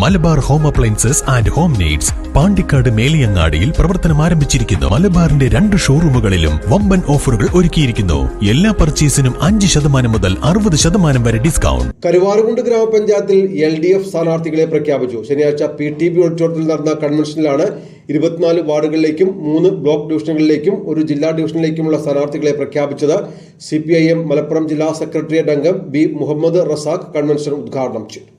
Malabar home appliances and home needs Pandikkad മേലിയങ്ങാടിയിൽ പ്രവർത്തനം ആരംഭിച്ചിരിക്കുന്നു. മലബാറിന്റെ രണ്ട് ഷോറൂമുകളിലും വമ്പൻ ഓഫറുകൾ ഒരുക്കിയിരിക്കുന്നു. എല്ലാ പർച്ചേസിനും അഞ്ച് ശതമാനം മുതൽ അറുപത് ശതമാനം വരെ ഡിസ്കൗണ്ട്. കരുവാറുകുണ്ട് ഗ്രാമപഞ്ചായത്തിൽ എൽ ഡി എഫ് സ്ഥാനാർത്ഥികളെ പ്രഖ്യാപിച്ചു. ശനിയാഴ്ച പി ടി ബി ഓഡിറ്റോറിയത്തിൽ നടന്ന കൺവെൻഷനിലാണ് ഇരുപത്തിനാല് വാർഡുകളിലേക്കും മൂന്ന് ബ്ലോക്ക് ഡിവിഷനുകളിലേക്കും ഒരു ജില്ലാ ഡിവിഷനിലേക്കുമുള്ള സ്ഥാനാർത്ഥികളെ പ്രഖ്യാപിച്ചത് C P I M Malappuram ജില്ലാ സെക്രട്ടേറിയറ്റ് അംഗം ബി മുഹമ്മദ് റസാഖ് കൺവെൻഷൻ ഉദ്ഘാടനം ചെയ്തു.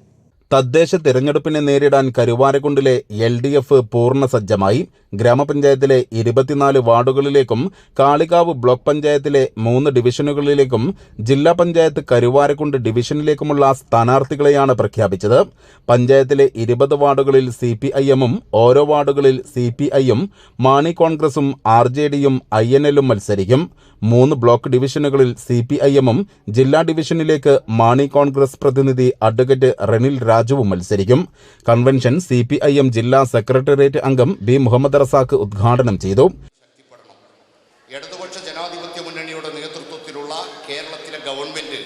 തദ്ദേശ തിരഞ്ഞെടുപ്പിനെ നേരിടാൻ കരുവാരക്കുണ്ടിലെ എൽ ഡി എഫ് പൂർണ സജ്ജമായി ഗ്രാമപഞ്ചായത്തിലെ ഇരുപത്തിനാല് വാർഡുകളിലേക്കും കാളികാവ് ബ്ലോക്ക് പഞ്ചായത്തിലെ മൂന്ന് ഡിവിഷനുകളിലേക്കും ജില്ലാ പഞ്ചായത്ത് കരുവാരക്കുണ്ട് ഡിവിഷനിലേക്കുമുള്ള സ്ഥാനാർത്ഥികളെയാണ് പ്രഖ്യാപിച്ചത്. പഞ്ചായത്തിലെ ഇരുപത് വാർഡുകളിൽ സി പി ഐ എമ്മും ഓരോ വാർഡുകളിൽ സി പി ഐയും മാണി കോൺഗ്രസും ആർ ജെ ഡിയും ഐ എൻ എല്ലും മത്സരിക്കും. മൂന്ന് ബ്ലോക്ക് ഡിവിഷനുകളിൽ സി പി ഐ എമ്മും ജില്ലാ ഡിവിഷനിലേക്ക് മാണി കോൺഗ്രസ് പ്രതിനിധി അഡ്വക്കേറ്റ് റെനിൽ രാജുവും മത്സരിക്കും. Convention C P I M ജില്ലാ സെക്രട്ടേറിയറ്റ് അംഗം ബി മുഹമ്മദ് റസാഖ് ഉദ്ഘാടനം ചെയ്തു. ഇടതുപക്ഷ ജനാധിപത്യ മുന്നണിയുടെ നേതൃത്വത്തിലുള്ള കേരളത്തിലെ ഗവൺമെന്റ്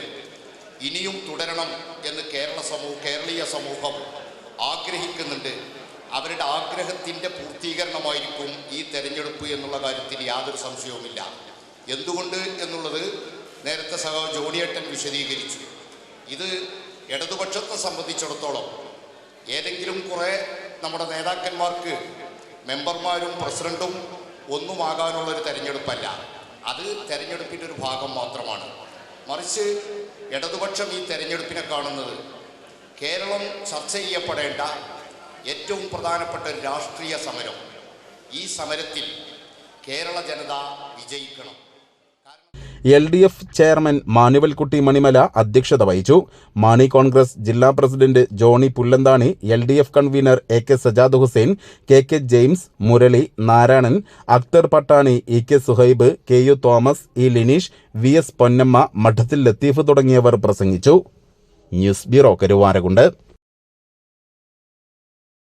ഇനിയും തുടരണം എന്ന് കേരള സമൂഹം കേരളീയ സമൂഹം ആഗ്രഹിക്കുന്നുണ്ട്. അവരുടെ ആഗ്രഹത്തിന്റെ പൂർത്തീകരണമായിരിക്കും ഈ തെരഞ്ഞെടുപ്പ് എന്നുള്ള കാര്യത്തിൽ യാതൊരു സംശയവുമില്ല. എന്തുകൊണ്ട് എന്നുള്ളത് നേരത്തെ സഹ ജോണിയേട്ടൻ വിശദീകരിച്ചു. ഇത് ഇടതുപക്ഷത്തെ സംബന്ധിച്ചിടത്തോളം ഏതെങ്കിലും കുറേ നമ്മുടെ നേതാക്കന്മാർക്ക് മെമ്പർമാരും പ്രസിഡന്റും ഒന്നുമാകാനുള്ളൊരു തെരഞ്ഞെടുപ്പല്ല. അത് തെരഞ്ഞെടുപ്പിന്റെ ഒരു ഭാഗം മാത്രമാണ്. മറിച്ച് ഇടതുപക്ഷം ഈ തെരഞ്ഞെടുപ്പിനെ കാണുന്നത് കേരളം ചർച്ച ചെയ്യപ്പെടേണ്ട ഏറ്റവും പ്രധാനപ്പെട്ട രാഷ്ട്രീയ സമരം. ഈ സമരത്തിൽ കേരള ജനത വിജയിക്കണം. L D F chairman Manuelkutty Manimala അധ്യക്ഷത വഹിച്ചു. മാണി കോൺഗ്രസ് ജില്ലാ president Johnny Pullanthani L D F convener A K Sajad Hussain K K James Murali Narayanan Akhtar Pattani E K Suhaib K U Thomas E Lineesh V S Ponnamma Madathil Latheef തുടങ്ങിയവർ പ്രസംഗിച്ചു. News bureau Karuvarakundu.